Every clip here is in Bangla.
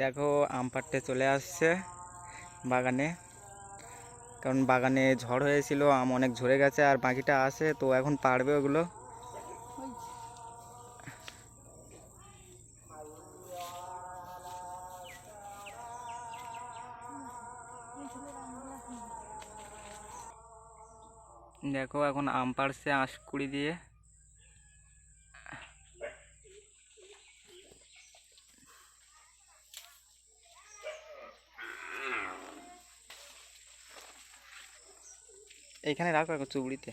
দেখো আম পাড়তে চলে আসছে বাগানে। কারণ বাগানে ঝড় হয়েছিল, আম অনেক ঝরে গেছে আর বাকিটা আছে, তো এখন পারবে ওগুলো। দেখো এখন আম পাড়ছে আঁশকুড়ি দিয়ে। এইখানে রাখো এখন চুবড়িতে।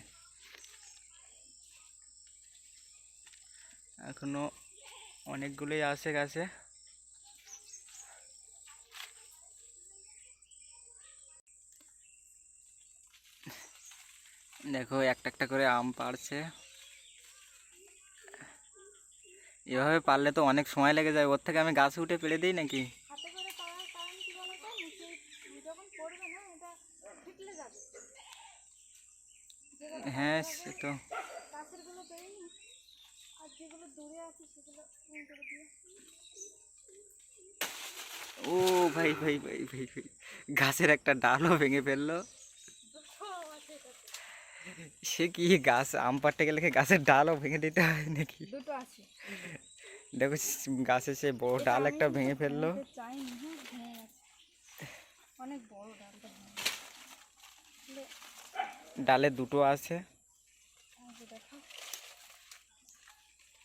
এখনও অনেকগুলোই আছে গাছে। দেখো, একটা একটা করে আম পাড়ছে। এভাবে পারলে তো অনেক সময় লেগে যায়। ওর থেকে আমি গাছে উঠে পেড়ে দিই নাকি হাতে করে পাওয়ার কারণ কি বলতো নিচে যখন পড়বে না এটা ঠিকলে যাবে যেগুলো হ্যাঁ সে তো গাছেরগুলো বেরিয়ে নি আর যেগুলো দূরে আছে সেগুলো তুমি করে দিয়ে ও ভাই ভাই ভাই ভাই ভাই। গাছের একটা ডালও ভেঙে ফেলল। সে কি গাছ? আম পাড়তে গেলে গাছের ডালও ভেঙে দিতে হয় নাকি? দেখো গাছে সে বড় ডাল একটা ভেঙে ফেলল। হ্যাঁ অনেক বড় ডালটা ডালে দুটো আছে। এই যে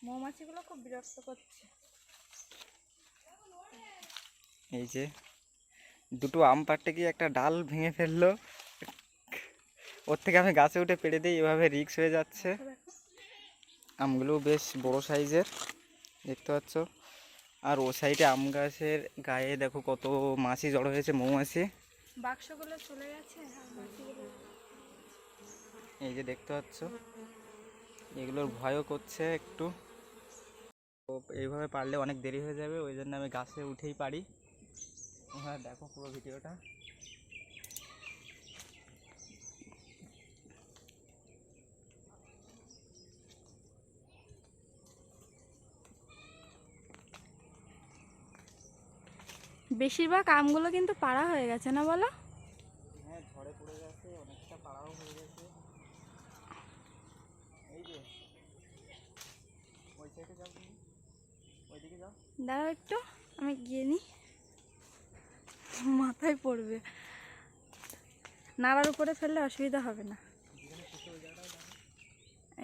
মৌমাছিগুলো খুব বিরক্ত করছে। এই যে দুটো আম পাড়তে গিয়ে একটা ডাল ভেঙে ফেলল। ওর থেকে আমি গাছে উঠে পেড়ে দিই এভাবে রিক্স হয়ে যাচ্ছে। আমগুলো বেশ বড় সাইজের দেখতে পাচ্ছ। আর ও সাইডে আম গাছের গায়ে দেখো কত মাছি জড়ো হয়েছে মৌমাছি। বাক্সগুলো চলে গেছে? মাছিগুলো এই যে দেখতে পাচ্ছ? এগুলোর ভয়ও করছে একটু। তো এইভাবে পারলে অনেক দেরি হয়ে যাবে, ওই জন্য আমি গাছে উঠেই পারি। হ্যাঁ দেখো পুরো ভিডিওটা। বেশিরভাগ আমগুলো কিন্তু পাড়া হয়ে গেছে না বলো হ্যাঁ ঝড়ে পড়ে গেছে অনেকটা পাড়াও হয়ে গেছে এই যে ওই সাইডে যাও তুমি ওইদিকে যাও দাঁড়াও একটু, আমি গিয়ে নিই। মাথায় পড়বে। নাড়ার উপরে ফেললে অসুবিধা হবে না।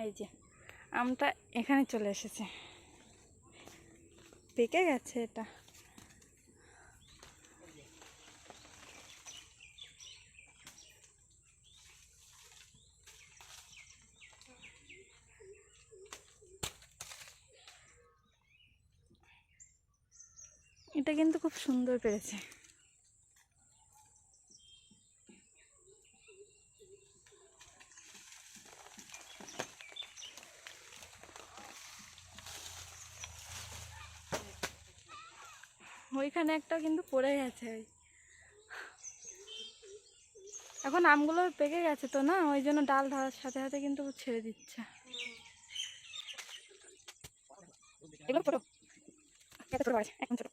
এই যে, আমটা এখানে চলে এসেছে। পেকে গেছে এটা। এটা কিন্তু খুব সুন্দর পেরেছে। ওইখানে একটা কিন্তু পড়ে গেছে। এখন আমগুলো পেকে গেছে তো না? ওই জন্য ডাল ধরার সাথে সাথে কিন্তু ছেড়ে দিচ্ছে। এগুলো ছোটো। এখন ছোটো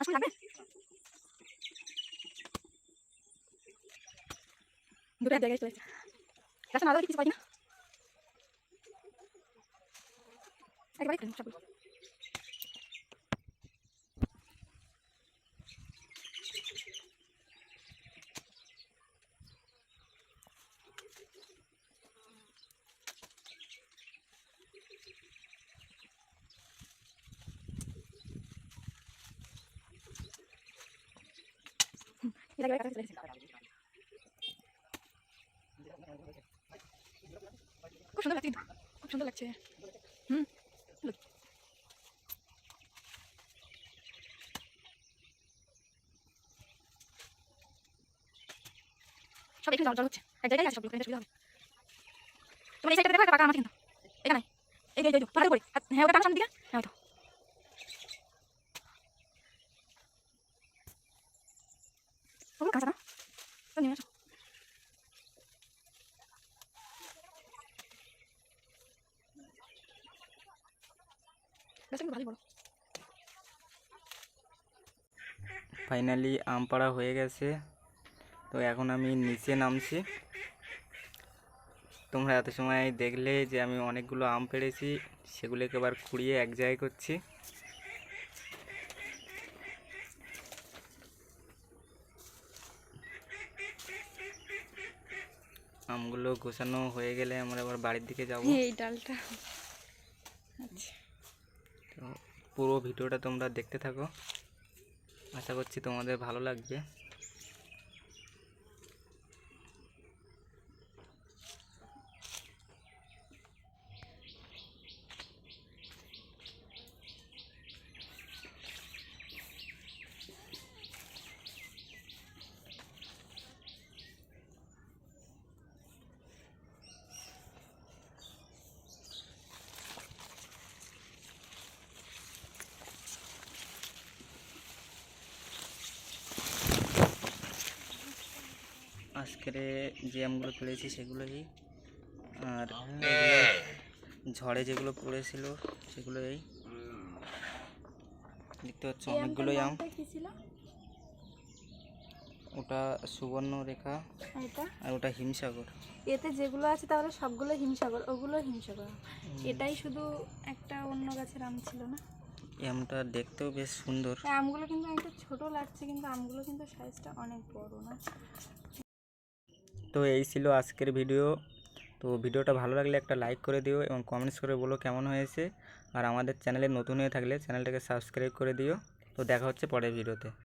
আসুন লাগবে দুটো এক জায়গায় চলেছে গাছে না কিছু পাই না একেবারে করে সবগুলো এটা একেবারে কাছে চলে এসেছে খুব সুন্দর লাগছে খুব সুন্দর লাগছে। হুম. সব এখানে আছে এটা সুবিধা হবে তোমার এই এখানে। এই এই উপরে হ্যাঁ ওটা টানো দিকে। তো। কাঁচা না? তো নিয়ে আসো গাছটা কিন্তু ভালোই বড় ফাইনালি আম পাড়া হয়ে গেছে। তো এখন আমি নিচে নামছি। তোমরা এত সময় দেখলে যে আমি অনেকগুলো আম পেড়েছি সেগুলোকে এবার কুড়িয়ে এক জায়গায় করছি। আমগুলো গোছানো হয়ে গেলে আমরা আবার বাড়ির দিকে যাব। এই ডালটা। আচ্ছা। পুরো ভিডিওটা তোমরা দেখতে থাকো। আশা করছি তোমাদের ভালো লাগবে। আজকের যে আমগুলো তুলেছি সেগুলোই। আর ঝড়ে যেগুলো পড়েছিল সেগুলো এই দেখতে পাচ্ছ অনেকগুলোই আম। ওটা সুবর্ণ রেখা এটা? আর ওটা হিমসাগর। এতে যেগুলো আছে তাহলে সবগুলো হিমসাগর ওগুলো হিমসাগর। এটাই শুধু একটা অন্য গাছের আম ছিল না? এই আমটা দেখতেও বেশ সুন্দর। আমগুলো কিন্তু একটা ছোট লাগছে কিন্তু আমগুলো কিন্তু সাইজটা অনেক বড় না? তো এই ছিল আজকের ভিডিও। তো ভিডিওটা ভালো লাগলে একটা লাইক করে দিও এবং কমেন্টস করে বলো কেমন হয়েছে। আর আমাদের চ্যানেলে নতুন হয়ে থাকলে চ্যানেলটাকে সাবস্ক্রাইব করে দিও। তো দেখা হচ্ছে পরের ভিডিওতে।